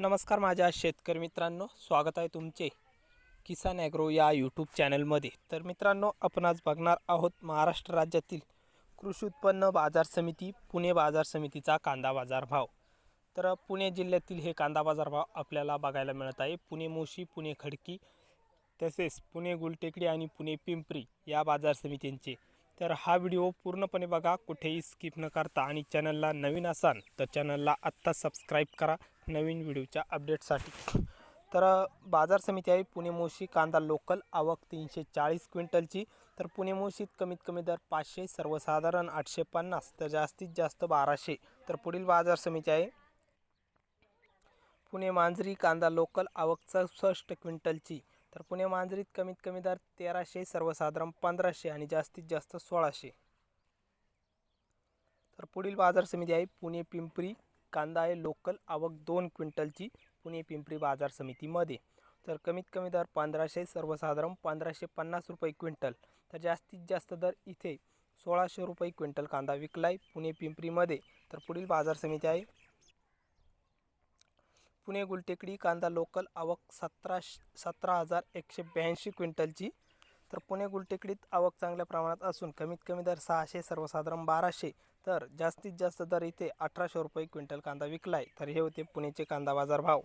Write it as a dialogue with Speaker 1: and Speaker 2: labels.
Speaker 1: नमस्कार माझ्या शेतकरी मित्रांनो स्वागत आहे तुमचे किसान ॲग्रो या यूट्यूब चॅनलमध्ये. तर मित्रांनो आपण आज बघणार आहोत महाराष्ट्र राज्यातील कृषी उत्पन्न बाजार समिती पुणे बाजार समितीचा कांदा बाजार भाव. तर पुणे जिल्ह्यातील हे कांदा बाजार भाव आपल्याला बघायला मिळत आहे. पुणे मोशी पुणे खडकी तसेच पुणे गुलटेकडी आणि पुणे पिंपरी या बाजार समितींचे तर हा व्हिडिओ पूर्णपणे बघा कुठेही स्किप न करता. आणि चॅनलला नवीन असाल तर चॅनलला आत्ता सबस्क्राईब करा नवीन व्हिडिओच्या अपडेटसाठी तर बाजार समिती आहे पुणे मोशी कांदा लोकल आवक तीनशे चाळीस क्विंटलची. तर पुणे मोशीत कमीत कमी दर पाचशे सर्वसाधारण आठशे पन्नास तर जास्तीत जास्त बाराशे. तर पुढील बाजार समिती आहे पुणे मांजरी कांदा लोकल आवक चौसष्ट क्विंटलची. तर पुणे मांजरीत कमीत कमी दर तेराशे सर्वसाधारण पंधराशे आणि जास्तीत जास्त सोळाशे. तर पुढील बाजार समिती आहे पुणे पिंपरी कांदा आहे लोकल आवक दोन क्विंटलची पुणे पिंपरी बाजार समितीमध्ये. तर कमीत कमी दर पंधराशे सर्वसाधारण पंधराशे पन्नास रुपये क्विंटल. तर जास्तीत जास्त दर इथे सोळाशे रुपये क्विंटल कांदा विकला आहे पुणे पिंपरीमध्ये. तर पुढील बाजार समिती आहे पुणे गुलटेकडी कांदा लोकल आवक सतरा सतरा हजार एकशे ब्याऐंशी क्विंटलची. तर पुणे गुलटेकडीत आवक चांगल्या प्रमाणात असून कमीत कमी दर सहाशे सर्वसाधारण बाराशे. तर जास्तीत जास्त दर इथे अठराशे रुपये क्विंटल कांदा विकला आहे तर हे होते पुणेचे कांदा बाजार भाव